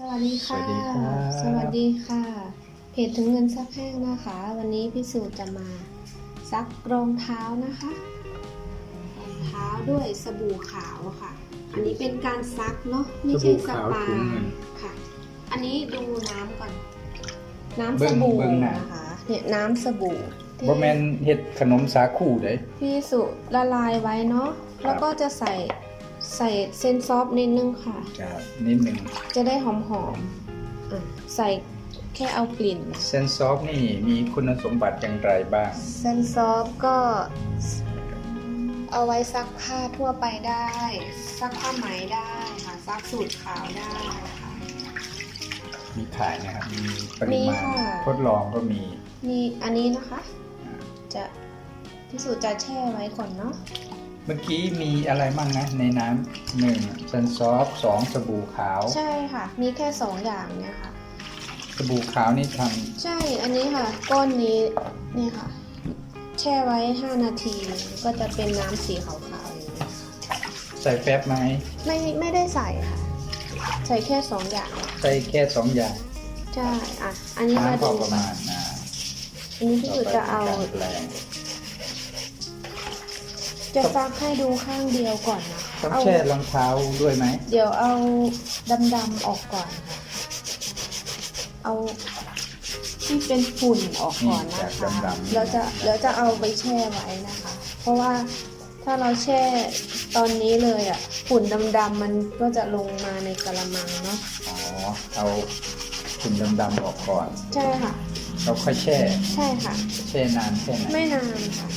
สวัสดีค่ะ สวัสดีครับ สวัสดีค่ะ เพจถึงเงินซักแห้งนะคะ วันนี้พี่สูตรจะมาซักรองเท้านะคะรองเท้าด้วยสบู่ขาวค่ะ อันนี้เป็นการซักเนาะไม่ใช่สปาสบู่ขาวถุงเงินค่ะ อันนี้ดูน้ำก่อน น้ำเบิ่สงบู่เบิ่งหน้านะคะเนี่ยน้ำสบู่ที่บ่แม่นเฮ็ดขนมสาคูเด้ พี่สุละลายไว้เนาะครับแล้วก็จะใส่ ใส่เส้นซอฟต์นิดนึงค่ะ ครับนิดหนึงจะได้หอมๆอะใส่แค่เอากลิ่นเซนซอฟนี่มีคุณสมบัติอย่างไรบ้าง เส้นซอฟต์ก็เอาไว้ซักผ้าทั่วไปได้ ซักผ้าไหมได้ค่ะซักสูตรขาวได้ค่ะ มีขายนะครับ มีปริมาณมีค่ะ ทดลองก็มีมีอันนี้นะคะ จะพิสูจน์จะแช่ไว้ก่อนเนาะ เมื่อกี้มีอะไรบ้างนะ ในน้ำหนึ่งเซนซอฟสองสบู่ขาว ใช่ค่ะ มีแค่สองอย่างเนี่ยค่ะ สบู่ขาวนี่ทใช่อันนี้ค่ะ ก้อนนี้นี่ค่ะ แช่ไว้ 5 นาทีก็จะเป็นน้ำสีขาวๆอย่างนี้ำใส่แป๊บไหมไม่ไม่ได้ใส่ค่ะ ใส่แค่สองอย่างใส่แค่สองอย่างใช่อะ อันนี้มาน้ำพอดูประมาณนะอันนี้พี่สุดจะเอา ต่ไปเป็นการแปลง จะซักให้ดูข้างเดียวก่อนนะต้องเอาแช่รองเท้าด้วยไหม เดี๋ยวเอาดำๆออกก่อนค่ะเอาที่เป็นฝุ่นออกก่อนนะคะแล้วจะแล้วจะเอาไปแช่ไว้นะคะ เพราะว่าถ้าเราแช่ตอนนี้เลยอะฝุ่นดำๆมันก็จะลงมาในกระมังเนาะอ๋อ เอาฝุ่นดำๆออกก่อน ใช่ค่ะ เราค่อยแช่ ใช่ค่ะ แช่นานแค่ไหนไม่นานค่ะ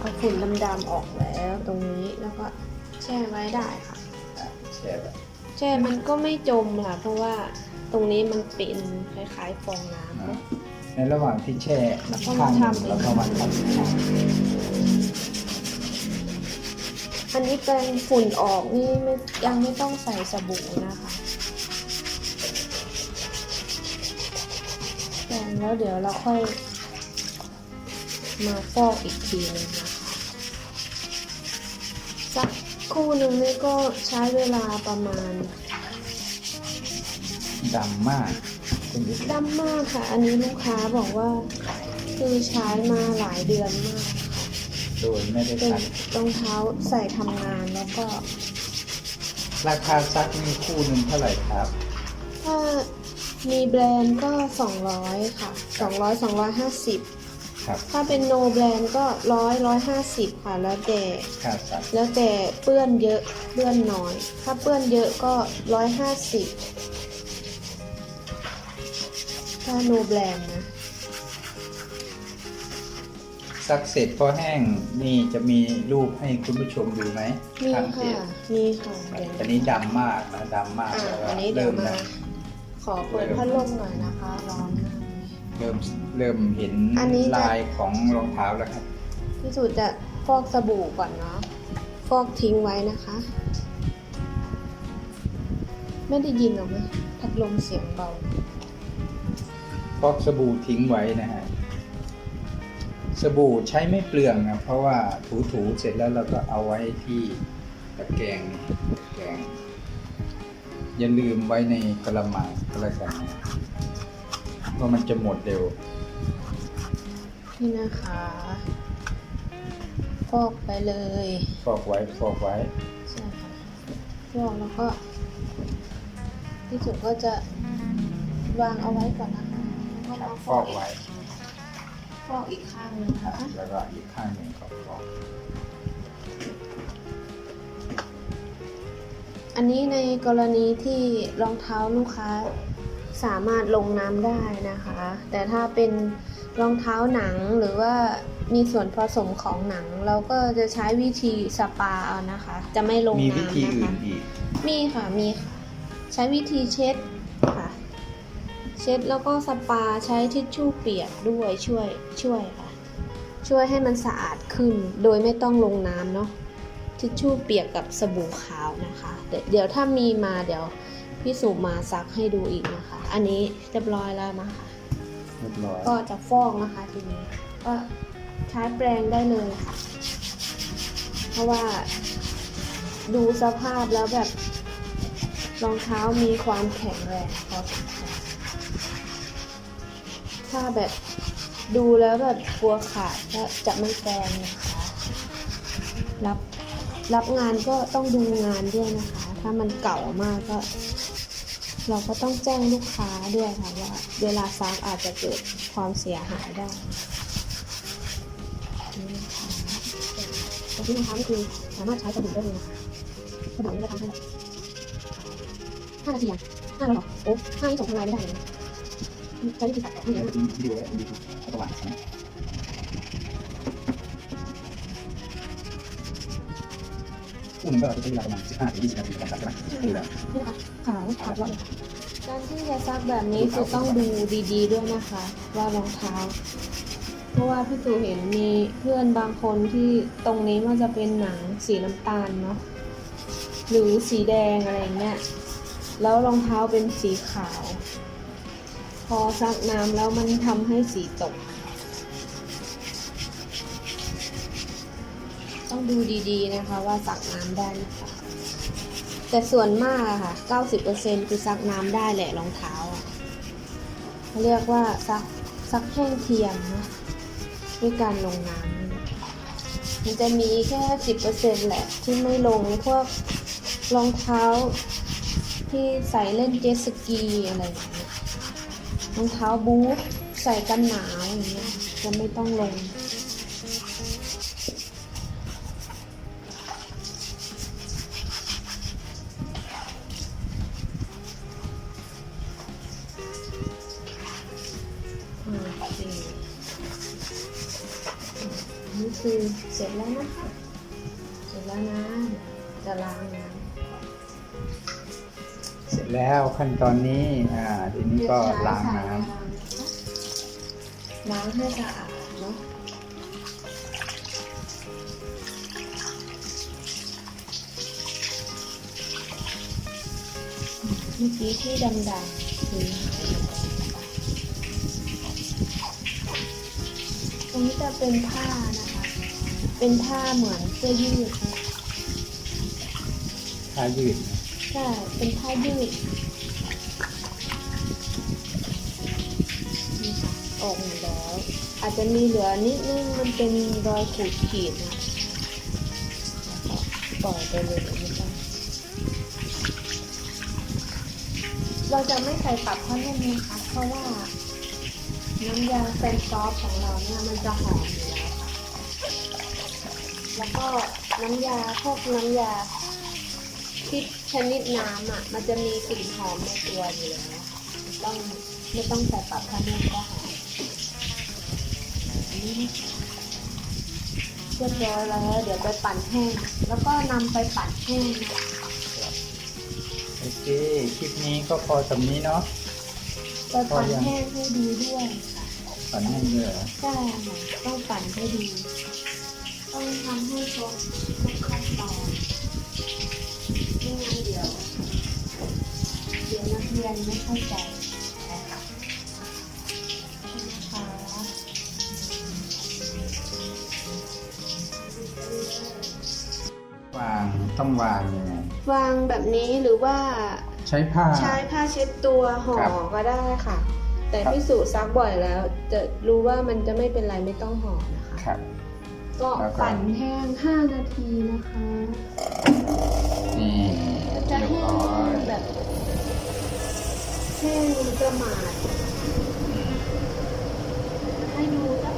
เอาฝุ่นดำๆออกแล้วตรงนี้แล้วก็แช่ไว้ได้ค่ะอะ แช่แบบแช่มันก็ไม่จมค่ะ เพราะว่าตรงนี้มันเป็นคล้ายๆฟองน้ำอะเนอะในระหว่างที่แช่แล้วก็ข้ามางหนึ่งทำแล้วก็มาทใช่อันนี้แปรงฝุ่นออกนี่ไม่ยังไม่ต้องใส่สบู่นะคะแปรงแล้วเดี๋ยวเราค่อย มาฟอกอีกทีนึงนะคะสักครู่หนึ่งนี่ก็ใช้เวลาประมาณำดำมากคุณดิดำมากค่ะ อันนี้ลูกค้าบอกว่า คือใช้มาหลายเดือนมากโดยไม่ได้เป็นซักรองเท้าใส่ทำงานแล้วก็ ราคาซักนี่คู่หนึ่งเท่าไหร่ครับ ถ้ามีแบรนด์ก็ 200 ค่ะ 200 250 ครับถ้าเป็นโนแบรนด์ก็100 150ค่ะแล้วแต่ค่าซักแล้วแต่เปื้อนเยอะเปื้อนน้อย ถ้าเปื้อนเยอะก็150ถ้าโนแบรนด์นะซักเสร็จพอแห้งนี่จะมีรูปให้คุณผู้ชมดูไหมมีทางเพค่ะจมีค่ะเดี๋ยวอันนี้ดำมากนะดำมากอ่าแล้วก็อันนี้เดี๋ยวเริ่มมาแล้วขอเปิดพัดลมหน่อยนะคะ ร้อนมาก เริ่มเริ่มเห็นอันนี้จะ ลายของรองเท้าแล้วครับ พี่สุดจะฟอกสบู่ก่อนเนาะฟอกทิ้งไว้นะคะ ไม่ได้ยินหรอกนะพัดลมเสียงเบา ฟอกสบู่ทิ้งไว้นะฮะ สบู่ใช้ไม่เปลืองนะเพราะว่าถูๆเสร็จแล้วเราก็เอาไว้ที่ตะแกรงนี่ตะแกรงอย่าลืมไว้ในกระมังก็แล้วกันนะ เพราะมันจะหมดเร็ว นี่นะคะฟอกไปเลยฟอกไว้ฟอกไว้ใช่ค่ะฟอกแล้วก็พี่สุดก็จะวางเอาไว้ก่อนนะคะแล้วครัก็บมาฟอกไว้ฟอกอีกข้างหนึงครันะบคะแล้วก็อีกข้างหนึ่งก็ฟอกอันนี้ในกรณีที่รองเท้าลูกค้า สามารถลงน้ำได้นะคะ แต่ถ้าเป็นรองเท้าหนังหรือว่ามีส่วนผสมของหนัง เราก็จะใช้วิธีสปาเอานะคะ จะไม่ลงมีน้ำวิธีนะอื่คะนอีก มีค่ะ มีค่ะ ใช้วิธีเช็ดค่ะ เช็ดแล้วก็สปาใช้ทิชชู่เปียกด้วยช่วยช่วยค่ะ ช่วยให้มันสะอาดขึ้นโดยไม่ต้องลงน้ำเนาะทิชชู่เปียกกับสบู่ขาวนะคะ เดี๋ยวเดี๋ยวถ้ามีมาเดี๋ยว พี่สุมาซักให้ดูอีกนะคะ อันนี้เรียบร้อยแล้วนะคะ เรียบร้อยก็จะฟอกนะคะทีนี้ ก็ใช้แปรงได้เลยค่ะ เพราะว่าดูสภาพแล้วแบบรองเท้ามีความแข็งแรงพอสมควรถ้าแบบดูแล้วแบบกลัวขาดก็จะไม่แฟร์นะคะ รับรับงานก็ต้องดูงานด้วยนะคะ ถ้ามันเก่ามากก็ เราก็ต้องแจ้งลูกค้าด้วยค่ะว่าเวลาซักอาจจะเกิดความเสียหายได้นี่นะคะแต่ที่รองเท้านี่คือสามารถใช้สบู่ได้เลยนะคะสบู่นี่จะทำให้ห้านาทีอะห้าแล้วเหรอโอ้ห้านี่ส่งทางไลน์ไม่ได้เลยนะใช้วิธีตัดต่อให้เยอะวิดีโอวิดีโอระหว่า งก็จะใช้เวลาประมาณ15ถึง20นาทีในการตัดใช่ไหมดูแล้วนี่นะคะขาขาวการที่จะซักแบบนี้คือต้องดูดีๆด้วยนะคะ ว่ารองเท้า เพราะว่าพี่ตูเห็นมีเพื่อนบางคนที่ตรงนี้มันจะเป็นหนังสีน้ำตาลเนาะหรือสีแดงอะไรเงี้ยแล้วรองเท้าเป็นสีขาว พอซักน้ำแล้วมันทำให้สีตก ต้องดูดีๆนะคะว่าซักน้ำได้หรือเปล่าแต่ส่วนมากอะค่ะ 90%คือซักน้ำได้แหละรองเท้าอะเขาเรียกว่าซักซักแห้งเทียมนะด้วยการลงน้ำมันจะมีแค่ 10%แหละที่ไม่ลงพวกรองเท้าที่ใส่เล่นเจ็ตสกีอะไรอย่างเงี้ยรองเท้าบูทใส่กันหนาวอย่างเงี้ยจะไม่ต้องลง คือเสร็จแล้วนะคะ เสร็จแล้วนะจะล้างน้เสร็จแล้วขั้นตอนนี้อ่าทีำนี้ก็เดี๋ยวใช้ล้างสยน้ยางล้างให้สะอาดเนาะเมื่อกี้ที่ดำๆคือหายไปตรงนี้จะเป็นผ้านะคะ เป็นผ้าเหมือนเสื้อยืดผ้ายืดนะใช่เป็นผ้ายืดนี่ค่ะออกหมดแล้ว อาจจะมีเหลือนิดนึงมันเป็นรอยขูดขีดนะแล้วก็ปล่อยไปเลยไม่ต้องเราจะไม่ใส่ปัดผ้านุ่มนะคะเพราะว่าน้ำยาเซนซอฟของเราเนี่ยมันจะหอมอยู่ แล้วค่ะแล้วก็น้ำยาพวกน้ำยาที่ชนิดน้ำอะ มันจะมีกลิ่นหอมในตัวอยู่แล้วต้องไม่ต้องใส่ปรับผ้านุ่มก็หอมอันนี้เรียบร้อยแล้วเดี๋ยวไปปั่นแห้ง แล้วก็นำไปปั่นแห้งนะคะโอเค คลิปนี้ก็พอสำนี้เนาะไปปั่นแห้งให้ดูด้วยค่ะฝันให้เลยเหรอใช่ค่ะต้องปั่นให้ดี ต้องทำให้ครบทุกขั้นตอนไม่งั้นเดี๋ยว เดี๋ยวนักเรียนไม่เข้าใจนะคะนะคะวางต้องวางยังไงวางแบบนี้หรือว่าใช้ผ้า ใช้ผ้าเช็ดตัวห่อครับก็ได้ค่ะ แต่ครับพิสูจน์ซักบ่อยแล้ว จะรู้ว่ามันจะไม่เป็นไรไม่ต้องห่อนะคะ ครับ ก็แล้วก็ปั่นแห้ง 5 นาทีนะคะ นี่จะเรียบแห้ร้อยงแบบแห้งประมาทให้ดูสัก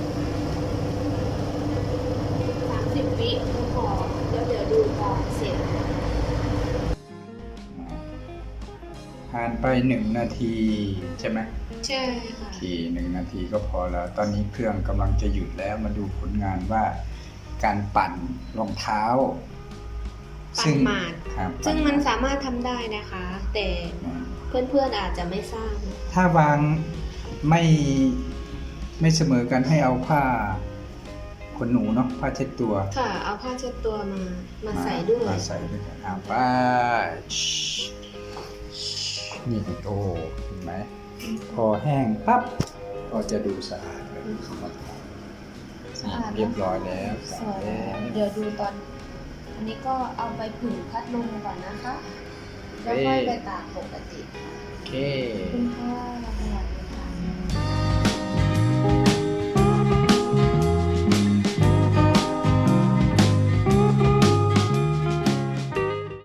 สามสิบวิก็พอแล้วเดี๋ยวดูตอนเสร็จผ่านไปหนึ่งนาทีใช่ไหมใช่ค่ะทีหนึ่งนาทีก็พอแล้ว ตอนนี้เครื่องกำลังจะหยุดแล้วมาดูผลงานว่า การปั่นรองเท้า ปั่นหมาดครับซึ่งมันปั่สามารถทำได้นะคะ แต่หมาดเพื่อนๆอาจจะไม่ทราบ ถ้าวางไม่ไม่เสมอกันให้เอาผ้าขนหนูเนาะผ้าเช็ดตัวค่ะ เอาผ้าเช็ดตัวมา มาใส่ด้วยมาใส่ด้วยกันอ่าไปนี่โอ้เห็นไหมพอแห้งปั๊บก็จะดูสะอาดเลย สะอาดเรียบร้อยแล้วสสะวอาดยแล้วเดี๋ยวดูตอน อันนี้ก็เอาไปผึ่งพัดลมก่อนนะคะ แล้วค่อยไปตากปกติโอเคขอบคุณค่ะ